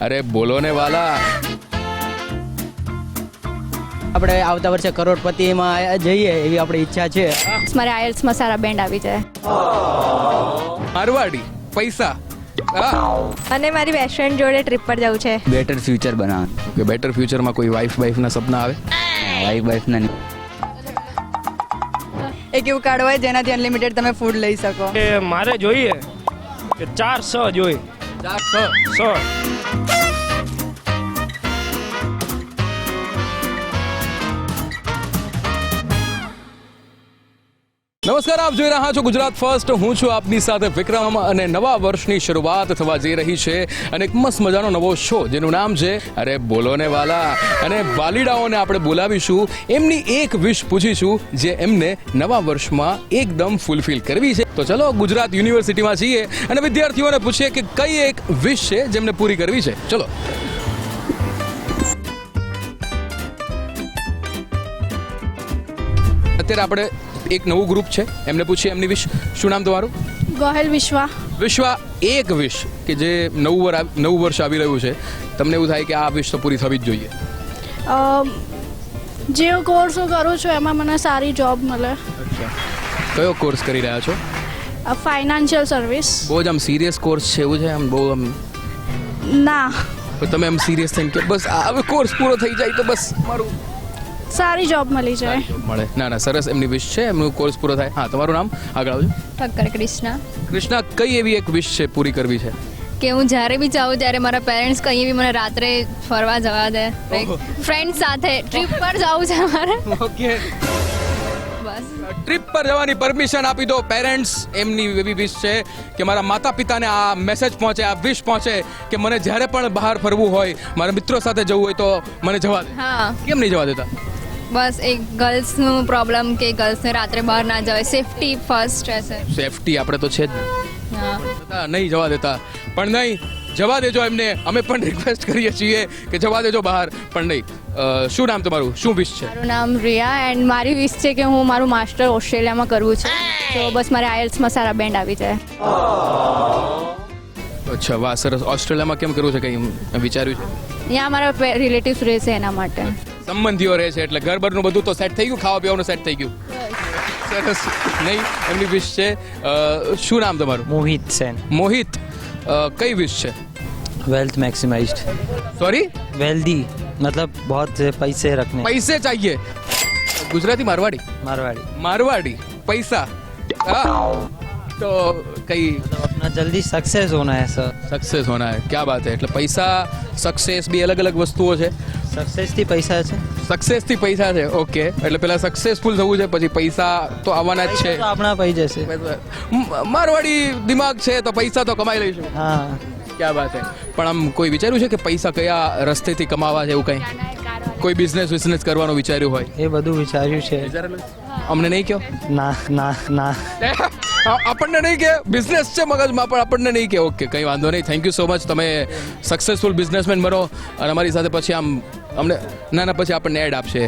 અરે બોલો ને વાલા. આપણે આવતા વર્ષે કરોડપતિમાં જઈએ એવી આપણી ઈચ્છા છે. મારે આયલ્સમાં સારા બેન્ડ આવી જાય. મારવાડી પૈસા. હા. અને મારી બેસ્ટ ફ્રેન્ડ જોડે ટ્રીપ પર જવું છે. બેટર ફ્યુચર બનાવવાનું. કે બેટર ફ્યુચરમાં કોઈ વાઈફ વાઈફના સપના આવે? વાઈફ વાઈફના નહીં. એક એવું કાર્ડ હોય જેનાથી અનલિમિટેડ તમે ફૂડ લઈ શકો. એ મારે જોઈએ કે ચાર સ જોઈએ. ચાર છ સ નમસ્કાર, આપ જોઈ રહ્યા છો ગુજરાત ફર્સ્ટ. હું છું આપની સાથે વિક્રમ અને નવા વર્ષની શરૂઆત થવા જઈ રહી છે અને એક મસ્ત મજાનો નવો શો જેનું નામ છે અરે બોલોને વાલા. અને વાલીડાઓને આપણે બોલાવીશું. એમની એક વિશ પૂછીશું જે એમને નવા વર્ષમાં એકદમ ફૂલફિલ કરવી છે. તો ચલો ગુજરાત યુનિવર્સિટીમાં જઈએ અને વિદ્યાર્થીઓને પૂછીએ કે કઈ એક વિશ છે જેમને પૂરી કરવી છે. ચલો. અત્યારે આપણે એક નવું ગ્રુપ છે. એમને પૂછીએ એમની વિશ શું નામ તમારું? ગોહેલ વિશ્વા. વિશ્વા એક વિશ કે જે નવું વર નવું વર્ષ આવી રહ્યું છે. તમને એવું થાય કે આ વિશ તો પૂરી થવી જ જોઈએ. જે કોર્સ હું કરું છું એમાં મને સારી જોબ મળે. કયો કોર્સ કરી રહ્યા છો? ફાઇનાન્શિયલ સર્વિસ બહુ જ આમ સિરિયસ કોર્સ છે એવું છે? આમ બહુ આમ ના. તમે આમ સિરિયસ થઈને કે બસ હવે કોર્સ પૂરો થઈ જાય તો બસ મારું સારી જોબ મળી જાય. મળે. ના ના સરસ એમની વિશ છે. એમનું કોર્સ પૂરો થાય. હા તમારું નામ? આગળ આવજો. ઠક્કર કૃષ્ણા. કૃષ્ણા કઈ એવી એક વિશ છે પૂરી કરવી છે? કે હું જ્યારે બી જાઉં ત્યારે મારા પેરેન્ટ્સ કંઈ બી મને રાત્રે ફરવા જવા દે. ફ્રેન્ડ સાથે. ટ્રીપ પર જવું છે મારે ઓકે બસ. ટ્રીપ પર જવાની પરમિશન આપી દો પેરેન્ટ્સ એમની એવી વિશ છે કે મારા માતા પિતાને આ મેસેજ પહોંચે આ વિશ પહોંચે કે મને જ્યારે પણ બહાર ફરવું હોય મારા મિત્રો સાથે જવું હોય તો મને જવા દે. હા. કેમ નહીં જવા દેતા? બસ એક ગર્લ્સનું પ્રોબ્લેમ કે ગર્લ્સને રાત્રે બહાર ના જવાય. સેફટી ફર્સ્ટ રહેશે સેફટી આપણે તો છે જ હા. નહીં જવા દેતા. પણ નહીં જવા દેજો એમને. અમે પણ રિક્વેસ્ટ કરીએ છીએ કે જવા દેજો બહાર. પણ નહીં શું નામ તમારું? શું વિશ છે? મારું નામ રિયા એન્ડ મારી વિશ છે કે હું મારું માસ્ટર ઓસ્ટ્રેલિયામાં કરવું છે. તો બસ મારે આયલ્સમાં સારા બેન્ડ આવી જાય. અચ્છા વાહ સરસ. ઓસ્ટ્રેલિયામાં કેમ કરવું છે કંઈ વિચાર્યું છે? ત્યાં મારા રિલેટિવ્સ રહેશે એના માટે. સંબંધીઓ રહે છે એટલે ઘર બરનું બધું તો સેટ થઈ ગયું ખાવા પીવાનું સેટ થઈ ગયું. સરસ. નહીં એમની વિશ છે. શું નામ તમારું? મોહિત સેન. મોહિત. કઈ વિશ છે? વેલ્થ મેક્સિમાઇઝ્ડ સોરી વેલ્ધી મતલબ બહોત પૈસે રખને. પૈસે ચાહીએ. ગુજરાતી મારવાડી? મારવાડી. મારવાડી. પૈસા. તો કઈ जल्दी सक्सेस होना है सर સક્સેસ હોના હે ક્યા બાત હે એટલે પૈસા સક્સેસ બી અલગ અલગ વસ્તુઓ છે सक्सेस થી પૈસા છે સક્સેસ થી પૈસા છે ઓકે એટલે પેલા સક્સેસફુલ થવું છે પછી પૈસા તો આવવાના જ છે તો આપણા પૈ જશે મ- મારવાડી દિમાગ છે તો પૈસા તો કમાઈ લઈશું હા ક્યા બાત હે પણ આમ કોઈ વિચાર્યું છે કે પૈસા કયા રસ્તેથી કમાવા છે એવું કંઈ કોઈ બિઝનેસ બિઝનેસ કરવાનું વિચાર્યું હોય એ બધું વિચાર્યું છે અમને નહીં કહો ના ના ના આ- આપણને નહીં કે બિઝનેસ છે મગજમાં પણ આપણને નહીં કે. ઓકે કંઈ વાંધો નહીં. થેન્ક યુ સો મચ તમે સક્સેસફુલ બિઝનેસમેન બનો અને અમારી સાથે પછી આમ અમને ના ના પછી આપણને એડ આપશે.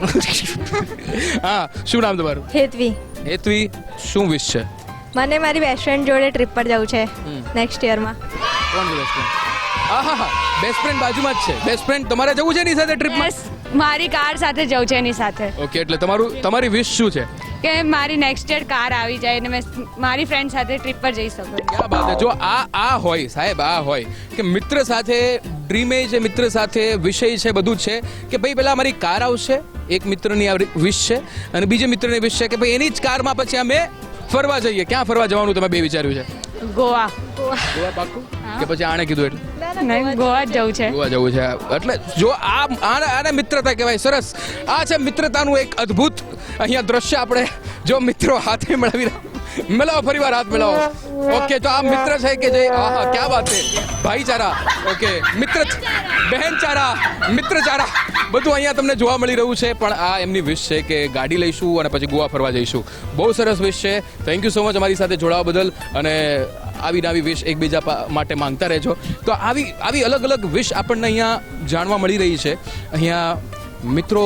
હા શું નામ તમારું? હેતવી. હેતવી શું વિશ છે? મને મારી બેસ્ટ ફ્રેન્ડ જોડે ટ્રીપ પર જવું છે નેક્સ્ટ યરમાં કોણ બેસ્ટ ફ્રેન્ડ હા હા હા બેસ્ટ ફ્રેન્ડ બાજુમાં જ છે. બેસ્ટ ફ્રેન્ડ તમારે જવું છે એની સાથે ટ્રીપમાં મારી કાર સાથે જવું છે એની સાથે. ઓકે એટલે તમારું તમારી વિશ શું છે? કે મારી નેક્સ્ટ યર કાર આવી જાય અને મેં મારી ફ્રેન્ડ સાથે ટ્રીપ પર જઈ શકું. ક્યાં બાત જો આ આ હોય સાહેબ આ હોય કે મિત્ર સાથે ડ્રીમે છે મિત્ર સાથે વિષય છે બધું છે કે ભાઈ પેલા અમારી કાર આવશે એક મિત્રની આ વિશ છે અને બીજે મિત્રની વિશ છે કે ભાઈ એની જ કારમાં પછી અમે ફરવા જઈએ. ક્યાં ફરવા જવાનું તમે બે વિચાર્યું છે? ગોવા. ગોવા પાક્કું? કે પછી આણે કીધું એટલે? નહીં ગોવા જવું છે. ગોવા જવું છે. એટલે જો આ આને આને મિત્રતા કહેવાય. સરસ. આ છે મિત્રતાનું એક અદ્ભુત અહીંયા દ્રશ્ય આપણે જો મિત્રો હાથે મેળવી મિલાવો ફરી વાર હાથ મિલાવો ઓકે તો આ મિત્ર છે કે જે આહા ક્યાં વાત છે? ભાઈચારા. ઓકે મિત્ર બહેનચારા મિત્રચારા. બધું અહીંયા તમને જોવા મળી રહ્યું છે પણ આ એમની વિશ છે કે ગાડી લઈશું અને પછી ગોવા ફરવા જઈશું. બહુ સરસ વિશ છે. થેન્ક યુ સો મચ અમારી સાથે જોડાવા બદલ. અને આવી નવી વિશ એકબીજા માટે માંગતા રહેજો. તો આવી આવી અલગ અલગ વિશ આપણને અહીંયા જાણવા મળી રહી છે. અહીંયા મિત્રો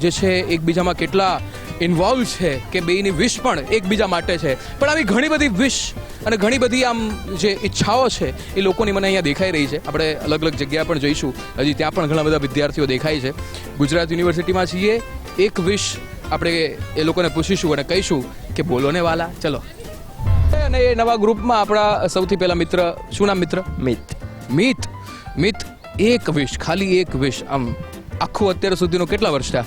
જે છે, એકબીજામાં કેટલા ઇન્વોલ્વ છે કે બેની વિશ પણ એકબીજા માટે છે. પણ આવી ઘણી બધી વિશ અને ઘણી બધી આમ જે ઈચ્છાઓ છે, એ લોકોની મને અહીંયા દેખાઈ રહી છે. આપણે અલગ અલગ જગ્યા પણ જઈશું. હજી ત્યાં પણ ઘણા બધા વિદ્યાર્થીઓ દેખાય છે. ગુજરાત યુનિવર્સિટીમાં છીએ. એક વિશ આપણે એ લોકોને પૂછીશું અને કહીશું કે બોલો ને વાલા, ચલો. અને એ નવા ગ્રુપમાં આપણા સૌથી પહેલા મિત્ર શું નામ મિત્ર? મિત. મિત. મિત એક વિશ ખાલી એક વિશ આમ આખું અત્યાર સુધીનો કેટલા વર્ષ થયા?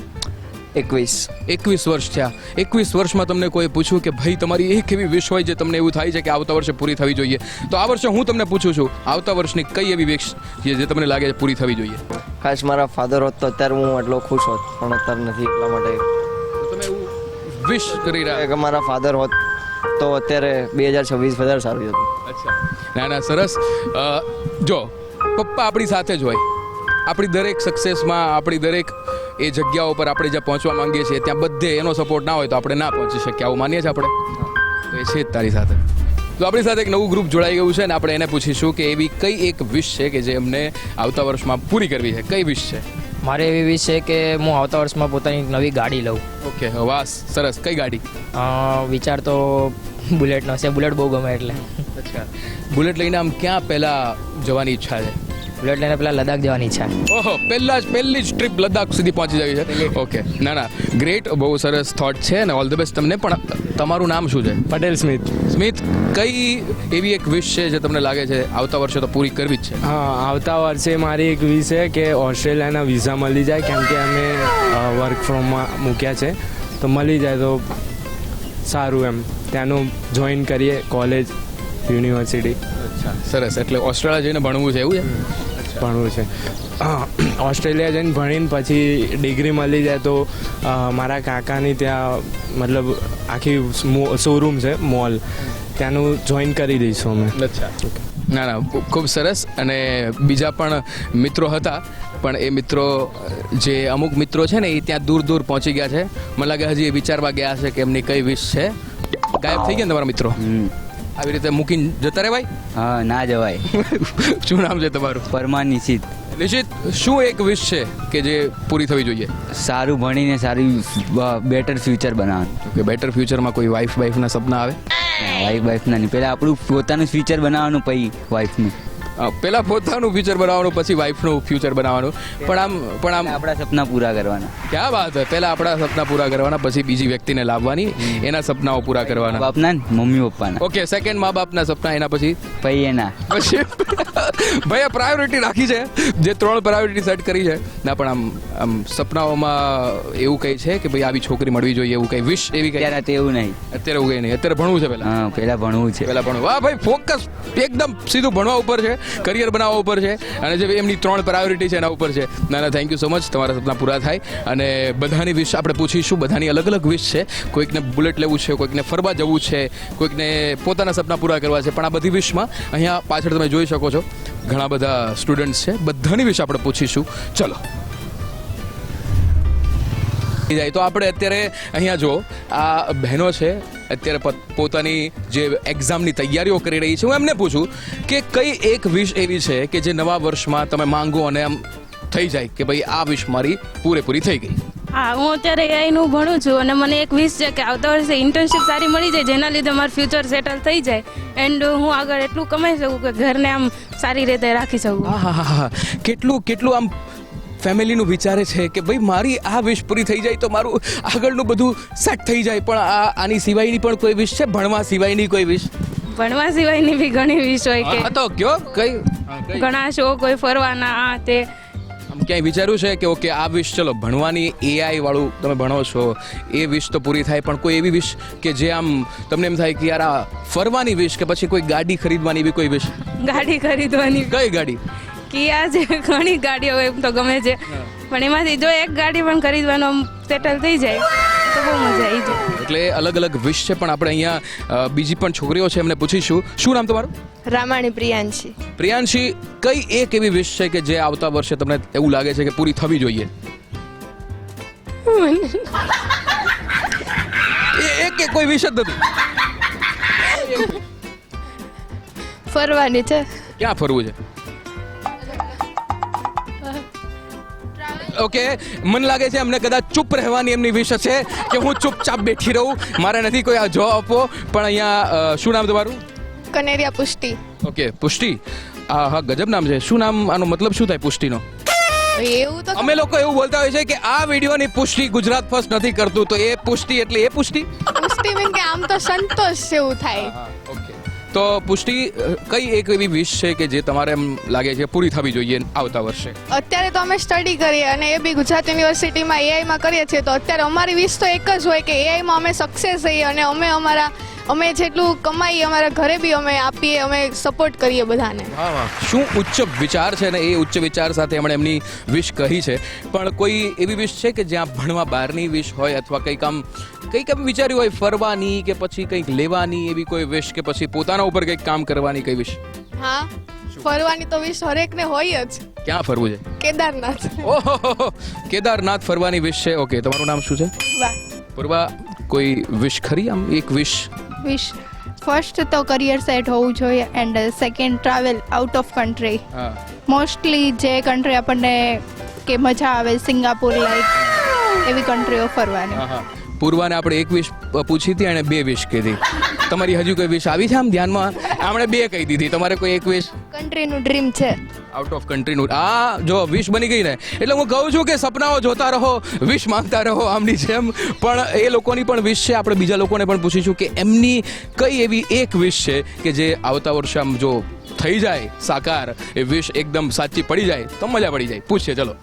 એકવીસ. એકવીસ વર્ષ થયા. એકવીસ વર્ષમાં તમને કોઈ પૂછ્યું કે ભાઈ તમારી એક એવી વિશ હોય જે તમને એવું થાય છે કે આવતા વર્ષે પૂરી થવી જોઈએ? તો આ વર્ષે હું તમને પૂછું છું આવતા વર્ષની કઈ એવી વિશ જે તમને લાગે છે પૂરી થવી જોઈએ? ખાસ મારા ફાધર હોત તો અત્યારે હું એટલો ખુશ હોત પણ અત્યારે નથી એટલા માટે. તમે એવું વિશ કરી રહ્યા કે મારા ફાધર હોત તો અત્યારે બે હજાર છવ્વીસ વધારે સારું હતું. અચ્છા. ના ના સરસ. જો પપ્પા આપણી સાથે જ હોય. આપણી દરેક સક્સેસમાં આપણી દરેક એ જગ્યાઓ પર આપણે જ્યાં પહોંચવા માંગીએ છીએ ત્યાં બધે એનો સપોર્ટ ના હોય તો આપણે ના પહોંચી શકીએ. આવું માનીએ છીએ આપણે? તો એ છે જ તારી સાથે. તો આપણી સાથે એક નવું ગ્રુપ જોડાઈ ગયું છે ને આપણે એને પૂછીશું કે એવી કઈ એક વિશ છે કે જે એમને આવતા વર્ષમાં પૂરી કરવી છે? કઈ વિશ છે? મારે એવી વિશ છે કે હું આવતા વર્ષમાં પોતાની એક નવી ગાડી લઉં. ઓકે વાહ સરસ. કઈ ગાડી? વિચાર તો બુલેટનો છે. બુલેટ બહુ ગમે એટલે. અચ્છા. બુલેટ લઈને આમ ક્યાં પહેલા જવાની ઈચ્છા છે? બુલેટ લઈને પેલા લદ્દાખ જવાની ઈચ્છા. ઓહો પહેલા જ પહેલી જ ટ્રીપ લદ્દાખ સુધી પહોંચી જવી છે. ઓકે ના ના. ગ્રેટ બહુ સરસ થોટ છે અને ઓલ ધ બેસ્ટ તમને પણ તમારું નામ શું છે? પટેલ સ્મિથ સ્મિત કઈ એવી એક વિશ છે જે તમને લાગે છે આવતા વર્ષે તો પૂરી કરવી જ છે? હા આવતા વર્ષે મારી એક વિશ છે કે ઓસ્ટ્રેલિયાના વિઝા મળી જાય કેમ કે અમે વર્ક ફ્રોમમાં મૂક્યા છે. તો મળી જાય તો સારું એમ. ત્યાંનું જોઈન કરીએ કોલેજ યુનિવર્સિટી અચ્છા સરસ. એટલે ઓસ્ટ્રેલિયા જઈને ભણવું છે એવું છે? ભણવું છે. હા, ઓસ્ટ્રેલિયા જઈને ભણીને પછી ડિગ્રી મળી જાય તો મારા કાકાની ત્યાં મતલબ આખી શોરૂમ છે મોલ. ત્યાંનું જોઈન કરી દઈશું અમે. ના ના ખૂબ સરસ અને બીજા પણ મિત્રો હતા પણ એ મિત્રો જે અમુક મિત્રો છે ને એ ત્યાં દૂર દૂર પહોંચી ગયા છે. મને લાગે હજી એ વિચારવા ગયા છે કે એમની કઈ વિશ છે. ગાયબ થઈ ગયા ને તમારા મિત્રો. આવી રીતે મૂકીને જતા રહેવાય? હા ના જવાય. શું નામ છે તમારું? પરમાર નિશિત. નિશિત શું એક વિશ છે કે જે પૂરી થવી જોઈએ? સારું ભણીને સારું બેટર ફ્યુચર બનાવવાનું. કે બેટર ફ્યુચરમાં કોઈ વાઈફ વાઈફના સપના આવે? વાઈફ વાઈફના નહીં. પહેલાં આપણું પોતાનું ફ્યુચર બનાવવાનું પછી વાઈફનું પહેલા પોતાનું ફ્યુચર બનાવવાનું પછી વાઈફનું ફ્યુચર બનાવવાનું. પણ આમ પણ આમ આપણા સપના પૂરા કરવાના. ક્યાં વાત હોય પહેલાં આપણા સપના પૂરા કરવાના પછી બીજી વ્યક્તિને લાવવાની એના સપનાઓ પૂરા કરવાના. બાપના મમ્મી પપ્પાના. ઓકે સેકન્ડ મા બાપના સપના એના પછી? ભાઈ એના પછી? ભાઈ પ્રાયોરિટી રાખી છે. જે ત્રણ પ્રાયોરિટી સેટ કરી છે. ના પણ આમ આમ સપનાઓમાં એવું કંઈ છે કે ભાઈ આવી છોકરી મળવી જોઈએ એવું કંઈ? વિશ એવી કંઈ? અત્યારે એવું નહીં. અત્યારે એવું કંઈ નહીં. અત્યારે ભણવું છે પહેલાં હા પહેલાં ભણવું છે. પહેલાં ભણવું. વાહ ભાઈ ફોકસ એકદમ સીધું ભણવા ઉપર છે. કરિયર બનાવવા ઉપર છે. અને જે એમની ત્રણ પ્રાયોરિટી છે એના ઉપર છે. ના ના થેન્ક યુ સો મચ તમારા સપના પૂરા થાય. અને બધાની વિશ આપણે પૂછીશું. બધાની અલગ અલગ વિશ છે. કોઈકને બુલેટ લેવું છે, કોઈકને ફરવા જવું છે, કોઈકને પોતાના સપના પૂરા કરવા છે. પણ આ બધી વિશમાં અહીંયા પાછળ તમે જોઈ શકો છો. ઘણા બધા સ્ટુડન્ટ્સ છે. બધાની વિશે આપણે પૂછીશું. ચલો. જાય તો આપણે અત્યારે અહીંયા જો આ બહેનો છે. અત્યારે પોતાની જે એક્ઝામની તૈયારીઓ કરી રહી છે હું એમને પૂછું કે કઈ એક વિશ એવી છે કે જે નવા વર્ષમાં તમે માંગો અને આમ થઈ જાય કે ભાઈ આ વિશ મારી પૂરેપૂરી થઈ ગઈ? હા હું અત્યારે એઆઈનું ભણું છું અને મને એક વિશ છે કે આવતા વર્ષે ઇન્ટર્નશિપ સારી મળી જાય જેના લીધે મારું ફ્યુચર સેટલ થઈ જાય. એન્ડ હું આગળ એટલું કમાઈ શકું કે ઘરને આમ સારી રીતે રાખી શકું. હા હા હા હા. કેટલું કેટલું આમ ફેમિલીનું વિચારે છે કે ભાઈ મારી આ વિશ પૂરી થઈ જાય તો મારું આગળનું બધું સેટ થઈ જાય. પણ આ આની સિવાયની પણ કોઈ વિશ છે? ભણવા સિવાયની કોઈ વિશ ભણવા સિવાયની બી ઘણી વિશ હોય કે તો કયો? કઈ? ઘણા શો કોઈ ફરવાના આ તે. આમ ક્યાંય વિચાર્યું છે કે ઓકે આ વિશ ચલો ભણવાની એઆઈ વાળું તમે ભણો છો એ વિશ તો પૂરી થાય પણ કોઈ એવી વિશ કે જે આમ તમને એમ થાય કે યાર આ ફરવાની વિશ કે પછી કોઈ ગાડી ખરીદવાની બી કોઈ વિશ ગાડી ખરીદવાની. કઈ ગાડી? કિયા છે ઘણી ગાડીઓ એમ તો ગમે છે. પણ એમાંથી જો એક ગાડી પણ ખરીદવાનો સેટલ થઈ જાય તો બહુ મજા આવી જાય. એટલે અલગ અલગ વિશ છે પણ આપણે અહીંયા બીજી પણ છોકરીઓ છે એમને પૂછીશું. શું નામ તમારું? રામાણી પ્રિયાંશી. પ્રિયાંશી કઈ એક એવી વિશ છે કે જે આવતા વર્ષે તમને એવું લાગે છે કે પૂરી થવી જોઈએ? એ એક કે કોઈ વિશ જ નથી? ફરવાની છે. ક્યાં ફરવું છે? ઓકે? મને લાગે છે અમને કદાચ ચૂપ રહેવાની એમની વિશ છે કે હું ચૂપચાપ બેઠી રહું. મારે નથી કોઈ આ જવાબ આપવો પણ અહીંયા શું નામ તમારું? કનેરિયા પુષ્ટિ. ઓકે પુષ્ટિ. આ હા ગજબ નામ છે. શું નામ આનો મતલબ શું થાય પુષ્ટિનો? એવું તો અમે લોકો એવું બોલતા હોય છે કે આ વિડીયોની પુષ્ટિ ગુજરાત ફર્સ્ટ નથી કરતું તો એ પુષ્ટિ એટલે એ પુષ્ટિ? પુષ્ટિ મીન કે આમ તો સંતોષ જેવું થાય. ઓકે. તો પુષ્ટિ, કઈ એક એવી વિશ છે કે જે તમારે એમ લાગે છે પૂરી થવી જોઈએ આવતા વર્ષે? અત્યારે તો અમે સ્ટડી કરીએ અને એ બી ગુજરાત યુનિવર્સિટીમાં એઆઈમાં કરીએ છીએ. તો અત્યારે અમારી વિશ તો એક જ હોય કે એઆઈમાં અમે સક્સેસ થઈએ અને અમે અમારા અમે જેટલું કમાઈએ અમારા ઘરે બી અમે આપીએ અમે સપોર્ટ કરીએ બધાને. શું ઉચ્ચ વિચાર છે ને એ ઉચ્ચ વિચાર સાથે એમણે એમની વિશ કહી છે? પણ કોઈ એવી વિશ છે કે જ્યાં ભણવા બહારની વિશ હોય અથવા કંઈક આમ કંઈક આમ વિચાર્યું હોય ફરવાની કે પછી કંઈક લેવાની એવી કોઈ વિશ કે પછી પોતાના ઉપર કંઈક કામ કરવાની કઈ વિશ હા ફરવાની તો વિશ હરેકને હોય જ. ક્યાં ફરવું છે? કેદારનાથ. ઓહો કેદારનાથ ફરવાની વિશ છે? ઓકે તમારું નામ શું છે? પૂર્વા કોઈ વિશ ખરી આમ? એક વિશ વિશ ફર્સ્ટ તો કરિયર સેટ હોવું જોઈએ and second travel out of country mostly જે કન્ટ્રી આપણને કે મજા આવે સિંગાપુર લાઈક એવી કન્ટ્રીઓ ફરવાની. પૂર્વાને આપણે એક વિશ પૂછી હતી અને બે વિશ કીધી. તમારી હજુ કોઈ વિશ આવી છે આમ ધ્યાનમાં? આપણે બે કહી દીધી. તમારે કોઈ એક વિશ કન્ટ્રીનું ડ્રીમ છે. આઉટ ઓફ કન્ટ્રીનું આ જો વિશ બની ગઈ ને, એટલે હું કહું છું કે સપનાઓ જોતા રહો વિશ માંગતા રહો આમની જેમ. પણ એ લોકોની પણ વિશ છે. આપણે બીજા લોકોને પણ પૂછીશું કે એમની કઈ એવી એક વિશ છે કે જે આવતા વર્ષે આમ જો થઈ જાય, સાકાર, એ વિશ એકદમ સાચી પડી જાય, તો મજા પડી જાય. પૂછીએ, ચલો.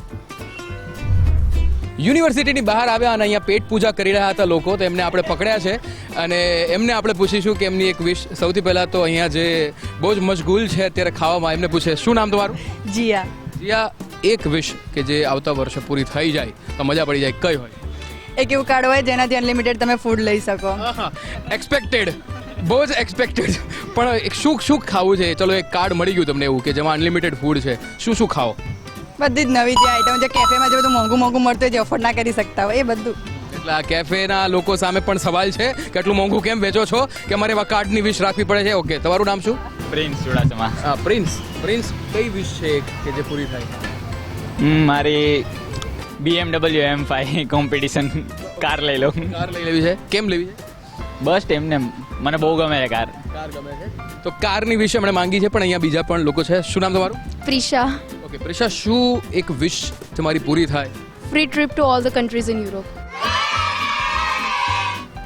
યુનિવર્સિટીની બહાર આવ્યા અને અહીંયા પેટ પૂજા કરી રહ્યા હતા લોકો તો એમને આપણે પકડ્યા છે. અને એમને આપણે પૂછીશું કે એમની એક વિશ સૌથી પહેલાં તો અહીંયા જે બહુ જ મશગુલ છે અત્યારે ખાવામાં એમને પૂછે શું નામ તમારું? જીયા. જીયા એક વિશ કે જે આવતા વર્ષે પૂરી થઈ જાય તો મજા પડી જાય કઈ હોય? એક એવું કાર્ડ હોય જેનાથી અનલિમિટેડ તમે ફૂડ લઈ શકો. એક્સપેક્ટેડ બહુ જ એક્સપેક્ટેડ પણ એક શું શું ખાવું છે? ચલો એક કાર્ડ મળી ગયું તમને એવું કે જેમાં અનલિમિટેડ ફૂડ છે. શું શું ખાઓ? બધી જ નવી જે આઈટમ જે કેફેમાં જે બધું મોંઘું મોંઘું મળતું હોય જે અફોર્ડ ના કરી શકતા હોય એ બધું. એટલે આ કેફેના લોકો સામે પણ સવાલ છે કે આટલું મોંઘું કેમ વેચો છો? કે અમારે એવા કાર્ડની વિશ રાખવી પડે છે? ઓકે તમારું નામ શું? પ્રિન્સ ચુડાસમા. હા પ્રિન્સ. પ્રિન્સ કઈ વિશ છે કે જે પૂરી થાય? હમ, મારી BMW M five competition car લઈ લઉં. કાર લઈ લેવી છે? કેમ લેવી છે? બસ એમને મને બહુ ગમે છે કાર. કાર ગમે છે? તો કારની વિશે મને માંગી છે પણ અહીંયા બીજા પણ લોકો છે. શું નામ તમારું? પ્રિશા. ઓકે પ્રિશા શું એક વિશ તમારી પૂરી થાય? Free trip to all the countries in Europe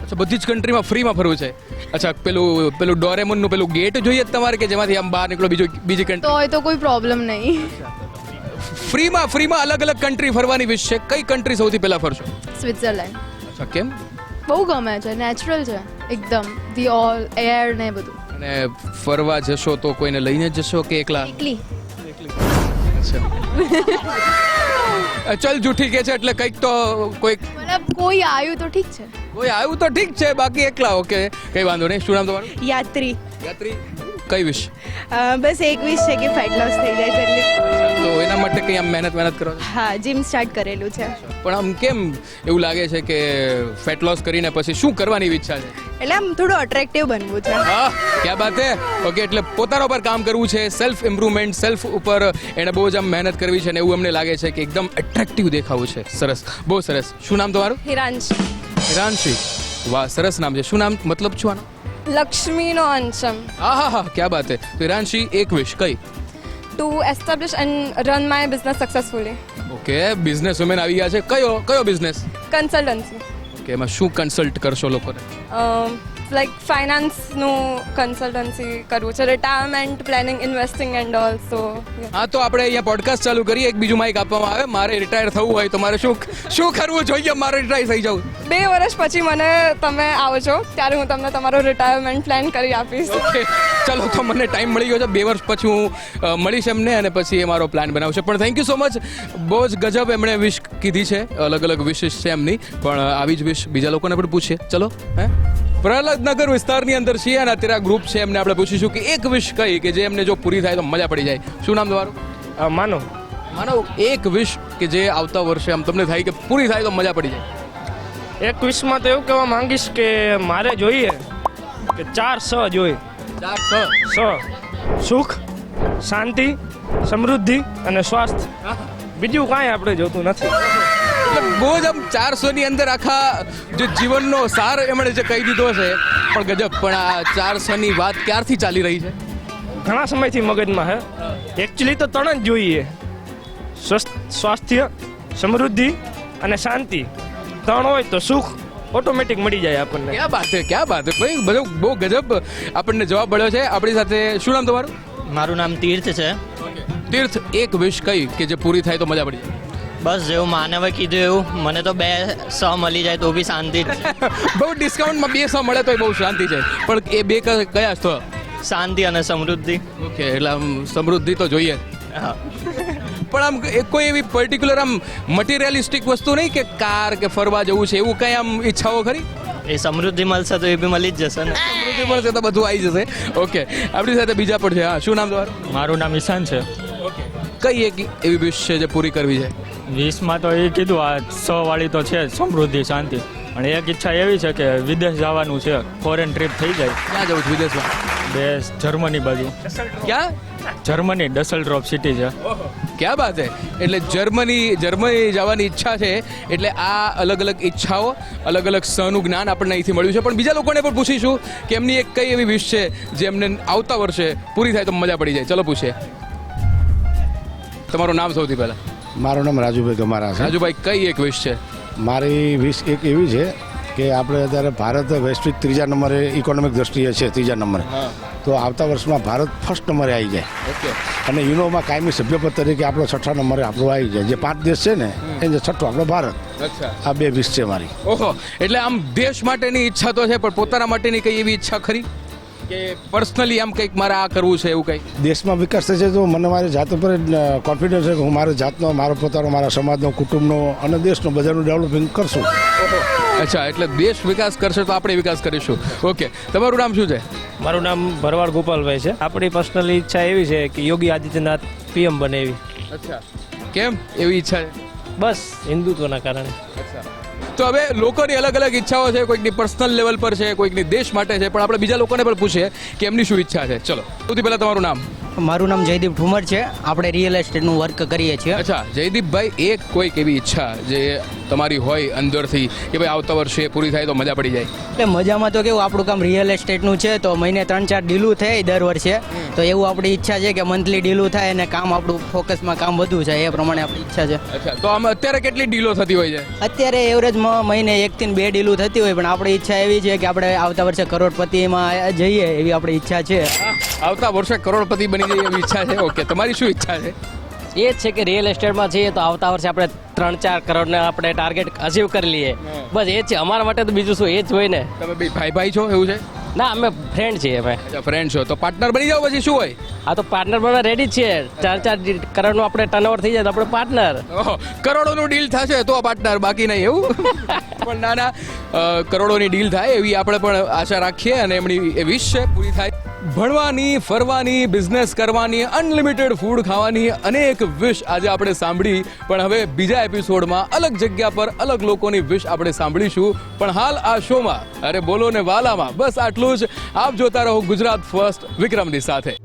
અચ્છા બધી જ કન્ટ્રીમાં ફ્રીમાં ફરવું છે. અચ્છા પેલું પેલું ડોરેમોનનું પેલું ગેટ જોઈએ તમારે કે જેમાંથી આમ બહાર નીકળો બીજો બીજી તો હોય તો કોઈ પ્રોબ્લેમ નહીં. ફ્રીમાં ફ્રીમાં અલગ અલગ કન્ટ્રી ફરવાની વિશ છે. કઈ કન્ટ્રી સૌથી પહેલા ફરશો? સ્વિટ્ઝરલેન્ડ અચ્છા કેમ? બહુ ગમે છે નેચરલ છે એકદમ. ધી ઓલ એર ને બધું. અને ફરવા જશો તો કોઈને લઈને જ જશો કે એકલા? એકલી. અચ્છા ચલ જૂઠી કે છે એટલે કંઈક તો કોઈક મતલબ કોઈ આવ્યું તો ઠીક છે. કોઈ આવ્યું તો ઠીક છે બાકી એકલા ઓકે કઈ વાંધો નહીં. શું નામ તમારું? યાત્રી. યાત્રી. કઈ વિશ બસ એક વિશ છે કે ફેટ લોસ થઈ જાય જલ્દી. તો એના માટે કઈ આમ મહેનત મહેનત કરો હા જીમ સ્ટાર્ટ કરેલું છે. પણ આમ કેમ એવું લાગે છે કે ફેટ લોસ કરીને પછી શું કરવાની ઈચ્છા છે? એટલે આમ થોડું અટ્રેક્ટિવ બનવું છે. હા ક્યાં બાત હે? ઓકે એટલે પોતાના ઉપર કામ કરવું છે સેલ્ફ ઇમ્પ્રુવમેન્ટ સેલ્ફ ઉપર એને બહુ જ આમ મહેનત કરવી છે ને એવું એમને લાગે છે કે એકદમ એટ્રેક્ટિવ દેખાવું છે. સરસ. બહુ સરસ. શું નામ તમારું? હિરાંશ. હિરાંશી. વાહ સરસ નામ છે. શું નામ? મતલબ છું આનો? લક્ષ્મીનો અંશમ. હા હા હા ક્યાં બાત હે? તો ઈરાનશી એક વિશ કઈ? To establish and run my business successfully okay business woman આવી ગયા છે. કયો કયો બિઝનેસ કન્સલ્ટન્સી ઓકે એમાં શું કન્સલ્ટ કરશો લોકોને? લાઈક ફાઇનાન્સનું કન્સલ્ટન્સી કરવું છે retirement planning investing and all so હા તો આપણે અહીંયા પોડકાસ્ટ ચાલુ કરીએ એક બીજું માઇક આપવામાં આવે. મારે રિટાયર થવું હોય તો મારે શું શું કરવું જોઈએ? મારે રિટાયર થઈ જવું. બે વર્ષ પછી મને તમે આવજો ત્યારે હું તમને તમારો રિટાયરમેન્ટ પ્લાન કરી આપીશ. ઓકે ચલો તો મને ટાઈમ મળી ગયો છે. બે વર્ષ પછી હું મળીશ એમને અને પછી એ મારો પ્લાન બનાવશે. પણ થેન્ક યુ સો મચ બહુ જ ગજબ એમણે વિશ કીધી છે. અલગ અલગ વિશિસ છે એમની. પણ આવી જ વિશ બીજા લોકોને પણ પૂછીએ. ચલો હે? પ્રહલાદનગર વિસ્તારની અંદર છીએ અને અત્યારે આ ગ્રુપ છે એમને આપણે પૂછીશું કે એક વિશ કઈ કે જે એમને જો પૂરી થાય તો મજા પડી જાય. શું નામ તમારું? માનો માનો એક વિશ કે જે આવતા વર્ષે આમ તમને થાય કે પૂરી થાય તો મજા પડી જાય? એક વિશમાં તો એવું કહેવા માંગીશ કે મારે જોઈએ કે ચાર સ જોઈએ. ચાર સ. સ. સુખ શાંતિ સમૃદ્ધિ અને સ્વાસ્થ્ય. બીજું કાંઈ આપણે જોતું નથી. બહુ જ આમ ચારસો ની અંદર આખા જે જીવનનો સાર એમણે જે કહી દીધો છે પણ ગજબ. પણ આ ચારસો ની વાત ક્યારથી ચાલી રહી છે? ઘણા સમયથી મગજમાં હે. એકચ્યુઅલી તો ત્રણ જ જોઈએ. સ્વસ્થ સ્વાસ્થ્ય સમૃદ્ધિ અને શાંતિ. ત્રણ હોય તો સુખ ઓટોમેટિક મળી જાય આપણને. ક્યાં બાત છે ક્યાં બાત છે? ભાઈ બધો બહુ ગજબ આપણને જવાબ મળ્યો છે. આપણી સાથે શું નામ તમારું? મારું નામ તીર્થ છે. તીર્થ એક વિશ કઈ કે જે પૂરી થાય તો મજા પડી જાય. બસ જેવું માનવે કીધું એવું. મને તો બે સ મળી જાય તો બી શાંતિ બહુ ડિસ્કાઉન્ટમાં બે સો મળે તો બહુ શાંતિ છે. પણ એ બે કયા છો શાંતિ અને સમૃદ્ધિ. ઓકે એટલે આમ સમૃદ્ધિ તો જોઈએ. હા. પણ આમ એ કોઈ એવી પર્ટિક્યુલર આમ મટીરિયલિસ્ટિક વસ્તુ નહીં કે કાર કે ફરવા જવું છે એવું કંઈ આમ ઈચ્છાઓ ખરી? એ સમૃદ્ધિ મળશે તો એ બી મળી જ જશે ને. સમૃદ્ધિ મળશે તો બધું આવી જશે. ઓકે આપણી સાથે બીજા પણ છે. હા શું નામ તમારું? મારું નામ ઈશાન છે. કઈ એક એવી વિશ છે જે પૂરી કરવી છે? વીસમાં તો એ કીધું આ સો વાળી તો છે જ, સમૃદ્ધિ શાંતિ. પણ એક ઈચ્છા એવી છે કે વિદેશ જવાનું છે ફોરેન ટ્રીપ થઈ જાય. ક્યાં જવું છું વિદેશમાં? દેશ જર્મની બાજુ. ક્યાં? જર્મની ડસલ ડ્રોપ સિટી છે. ક્યાં બાત છે એટલે જર્મની જર્મની જવાની ઈચ્છા છે એટલે આ અલગ અલગ ઈચ્છાઓ અલગ અલગ સહનું જ્ઞાન આપણને અહીંથી મળ્યું છે. પણ બીજા લોકોને પણ પૂછીશું કે એમની એક કઈ એવી વિશ છે જે એમને આવતા વર્ષે પૂરી થાય તો મજા પડી જાય. ચલો પૂછીએ. તમારું નામ સૌથી પહેલા? મારું નામ રાજુભાઈ ગમારા છે. રાજુભાઈ કઈ એક વિશ છે? મારી વિશ એક એવી છે કે આપણે અત્યારે ભારત વૈશ્વિક ત્રીજા નંબરે ઇકોનોમિક દ્રષ્ટિએ છે ત્રીજા નંબરે. તો આવતા વર્ષમાં ભારત ફર્સ્ટ નંબરે આવી જાય. અને યુનોમાં કાયમી સભ્યપદ તરીકે આપણો છઠ્ઠા નંબરે આપણો આવી જાય. જે પાંચ દેશ છે ને એ છઠ્ઠો આપણો ભારત. આ બે વિશ છે મારી. ઓહો એટલે આમ દેશ માટેની ઈચ્છા તો છે પણ પોતાના માટેની કઈ એવી ઈચ્છા ખરી? કે પર્સનલી આમ કંઈક મારે આ કરવું છે એવું કંઈ દેશમાં વિકાસ થશે તો મને મારી જાત ઉપર કોન્ફિડન્સ છે કે હું મારા જાતનો મારો પોતાનો મારા સમાજનો કુટુંબનો અને દેશનો બધાનું ડેવલપિંગ કરશું. અચ્છા એટલે દેશ વિકાસ કરશે તો આપણે વિકાસ કરીશું. ઓકે તમારું નામ શું છે? મારું નામ ભરવાડ ગોપાલભાઈ છે. આપણી પર્સનલી ઈચ્છા એવી છે કે યોગી આદિત્યનાથ પીએમ બને એવી. અચ્છા. કેમ? એવી ઈચ્છા છે? બસ હિન્દુત્વના કારણે. તો હવે લોકોની અલગ અલગ ઈચ્છાઓ છે, કોઈકની પર્સનલ લેવલ પર છે, કોઈકની દેશ માટે છે, પણ આપણે બીજા લોકોને પણ પૂછીએ કે એમની શું ઈચ્છા છે. ચલો, સૌથી પહેલાં તમારું નામ. મારું નામ જયદીપ ઠુમર છે. આપણે રિયલ એસ્ટેટનું વર્ક કરીએ છીએ. અચ્છા જયદીપભાઈ એક કોઈક એવી ઈચ્છા જે તમારી હોય અંદરથી કે ભાઈ આવતા વર્ષે પૂરી થાય તો મજા પડી જાય? એટલે મજામાં તો કેવું આપણું કામ રિયલ એસ્ટેટનું છે તો મહિને ત્રણ ચાર ડીલું થાય દર વર્ષે. તો એવું આપણી ઈચ્છા છે કે મંથલી ડીલું થાય અને કામ આપણું ફોકસમાં કામ વધુ છે એ પ્રમાણે આપણી ઈચ્છા છે. અચ્છા તો આમ અત્યારે કેટલી ડીલો થતી હોય છે? અત્યારે એવરેજમાં મહિને એકથી બે ડીલું થતી હોય પણ આપણી ઈચ્છા એવી છે કે આપણે આવતા વર્ષે કરોડપતિમાં જઈએ એવી આપણી ઈચ્છા છે. આવતા વર્ષે કરોડપતિ બની એવી ઈચ્છા છે? ઓકે તમારી શું ઈચ્છા છે? એ જ છે કે રિયલ એસ્ટેટમાં જઈએ તો આવતા વર્ષે આપણે ત્રણ ચાર કરોડને આપણે ટાર્ગેટ અચીવ કરી લઈએ. બસ એ જ છે. અમારા માટે તો બીજું શું એ જ હોય ને. તમે બે ભાઈ ભાઈ છો એવું છે? ના અમે ફ્રેન્ડ છીએ અમે. ફ્રેન્ડ છો. તો પાર્ટનર બની જાઓ પછી શું હોય? આ તો પાર્ટનર બનવા રેડી છીએ. ચાર ચાર કરોડનું આપણે ટર્નઓવર થઈ જાય તો આપણે પાર્ટનર કરોડોનું ડીલ થશે તો પાર્ટનર બાકી નહીં એવું? પણ ના ના કરોડોની ડીલ થાય એવી આપણે પણ આશા રાખીએ અને એમની એ વિશ છે પૂરી થાય. ભણવાની, ફરવાની બિઝનેસ કરવાની અનલિમિટેડ ફૂડ ખાવાની અનેક વિશ આજે આપણે સાંભળી. પણ હવે બીજા એપિસોડમાં અલગ જગ્યા પર અલગ લોકોની વિશ આપણે સાંભળીશું. પણ હાલ આ શોમાં, અરે બોલો ને વાલામાં, બસ આટલું જ. આપ જોતા રહો ગુજરાત ફર્સ્ટ વિક્રમની સાથે.